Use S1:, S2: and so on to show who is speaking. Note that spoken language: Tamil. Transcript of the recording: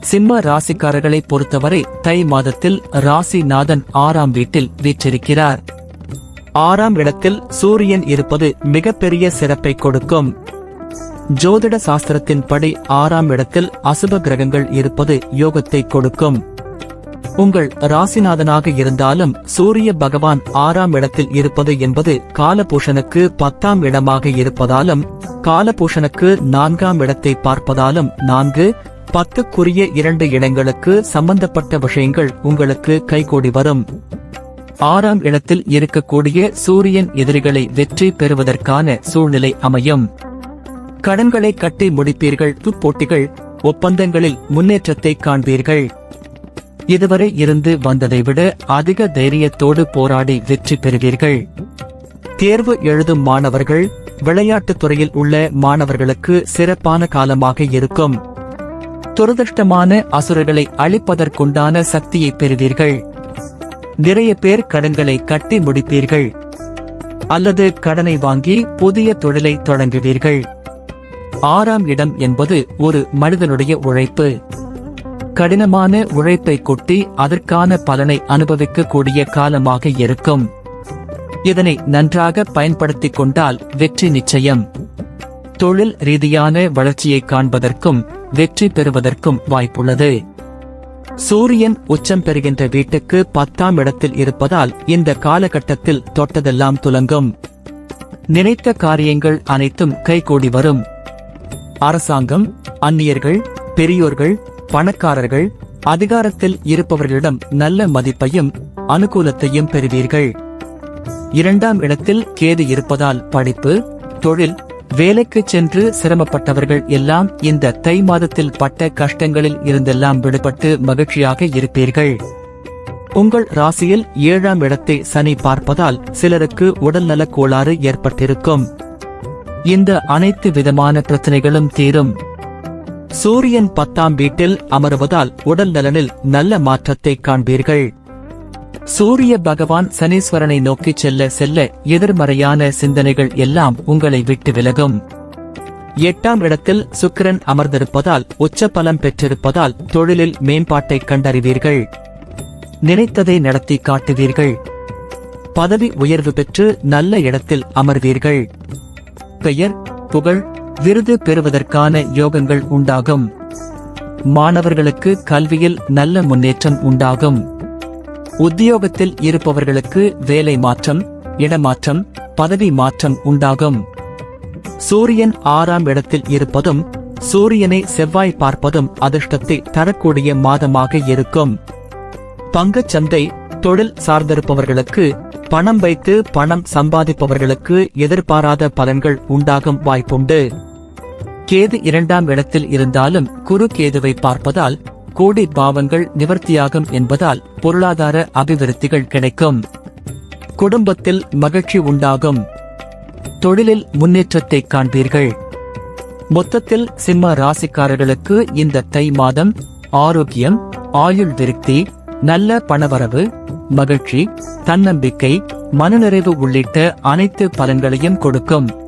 S1: சிம்ம ராசிக்காரர்களை பொறுத்தவரை தை மாதத்தில் ராசிநாதன் ஆறாம் வீட்டில் வீற்றிருக்கிறார். ஆறாம் இடத்தில் சூரியன் இருப்பது மிகப்பெரிய சிறப்பை கொடுக்கும். ஜோதிட சாஸ்திரத்தின்படி ஆறாம் இடத்தில் அசுப கிரகங்கள் இருப்பது யோகத்தை கொடுக்கும். உங்கள் ராசிநாதனாக இருந்தாலும் சூரிய பகவான் ஆறாம் இடத்தில் இருப்பது என்பது காலபூஷனுக்கு பத்தாம் இடமாக இருப்பதாலும் காலபூஷனுக்கு நான்காம் இடத்தை பார்ப்பதாலும் நான்கு பத்துக்குரிய இரண்டு இடங்களுக்கு சம்பந்தப்பட்ட விஷயங்கள் உங்களுக்கு கைகூடி வரும். ஆறாம் இடத்தில் இருக்கக்கூடிய சூரியன் எதிரிகளை வெற்றி பெறுவதற்கான சூழ்நிலை அமையும். கடன்களை கட்டி முடிப்பீர்கள் போட்டிகள் ஒப்பந்தங்களில் முன்னேற்றத்தை காண்பீர்கள். இதுவரை இருந்து வந்ததை விட அதிக தைரியத்தோடு போராடி வெற்றி பெறுவீர்கள். தேர்வு எழுதும் மாணவர்கள் விளையாட்டுத் துறையில் உள்ள மாணவர்களுக்கு சிறப்பான காலமாக இருக்கும். துரதிருஷ்டமான அசுரர்களை அழிப்பதற்குண்டான சக்தியை பெறுவீர்கள். நிறைய பேர் கடன்களை கட்டி முடிப்பீர்கள். அல்லது கடனை வாங்கி புதிய தொழிலை தொடங்குவீர்கள். ஆறாம் இடம் என்பது ஒரு மனிதனுடைய உழைப்பு. கடினமான உழைப்பை கொட்டி அதற்கான பலனை அனுபவிக்கக்கூடிய காலமாக இருக்கும். இதனை நன்றாக பயன்படுத்திக் கொண்டால் வெற்றி நிச்சயம். தொழில் ரீதியான வளர்ச்சியை காண்பதற்கும் வெற்றி பெறுவதற்கும் வாய்ப்புள்ளது. சூரியன் உச்சம் பெறுகின்ற வீட்டுக்கு பத்தாம் இடத்தில் இருப்பதால் இந்த காலகட்டத்தில் தொட்டதெல்லாம் துலங்கும். நினைத்த காரியங்கள் அனைத்தும் கைகூடி வரும். அரசாங்கம் அந்நியர்கள் பெரியோர்கள் பணக்காரர்கள் அதிகாரத்தில் இருப்பவர்களிடம் நல்ல மதிப்பையும் அனுகூலத்தையும் பெறுவீர்கள். இரண்டாம் இடத்தில் கேது இருப்பதால் படிப்பு தொழில் வேலைக்கு சென்று சிரமப்பட்டவர்கள் எல்லாம் இந்த தை மாதத்தில் பட்ட கஷ்டங்களில் இருந்தெல்லாம் விடுபட்டு மகிழ்ச்சியாக இருப்பீர்கள். உங்கள் ராசியில் ஏழாம் இடத்தை சனி பார்ப்பதால் சிலருக்கு உடல்நலக் கோளாறு ஏற்பட்டிருக்கும். இந்த அனைத்து விதமான பிரச்சனைகளும் தீரும். சூரியன் பத்தாம் வீட்டில் அமருவதால் உடல் நலனில் நல்ல மாற்றத்தை காண்பீர்கள். சூரிய பகவான் சனீஸ்வரனை நோக்கி செல்ல செல்ல எதிர்மறையான சிந்தனைகள் எல்லாம் உங்களை விட்டு விலகும். எட்டாம் இடத்தில் சுக்கிரன் அமர்ந்திருப்பதால் உச்ச பலம் பெற்றிருப்பதால் தொழிலில் மேம்பாட்டை கண்டறிவீர்கள். நினைத்ததை நடத்தி காட்டுவீர்கள். பதவி உயர்வு பெற்று நல்ல இடத்தில் அமர்வீர்கள். பெயர் புகழ் விருது பெறுவதற்கான யோகங்கள் உண்டாகும். மாணவர்களுக்கு கல்வியில் நல்ல முன்னேற்றம் உண்டாகும். உத்தியோகத்தில் இருப்பவர்களுக்கு வேலை மாற்றம் இடமாற்றம் பதவி மாற்றம் உண்டாகும். சூரியன் ஆறாம் இடத்தில் இருப்பதும் சூரியனை செவ்வாய் பார்ப்பதும் அதிர்ஷ்டத்தை தரக்கூடிய மாதமாக இருக்கும். பங்குச் சந்தை தொழில் சார்ந்திருப்பவர்களுக்கு பணம் வைத்து பணம் சம்பாதிப்பவர்களுக்கு எதிர்பாராத பலன்கள் உண்டாகும் வாய்ப்புண்டு. கேது இரண்டாம் இடத்தில் இருந்தாலும் குரு கேதுவை பார்ப்பதால் கோடி பாவங்கள் நிவர்த்தியாகும் என்பதால் பொருளாதார அபிவிருத்திகள் கிடைக்கும். குடும்பத்தில் மகிழ்ச்சி உண்டாகும். தொழிலில் முன்னேற்றத்தை காண்பீர்கள். மொத்தத்தில் சிம்ம ராசிக்காரர்களுக்கு இந்த தை மாதம் ஆரோக்கியம் ஆயுள் விருத்தி நல்ல பணவரவு மகிழ்ச்சி தன்னம்பிக்கை மனநிறைவு உள்ளிட்ட அனைத்து பலன்களையும் கொடுக்கும்.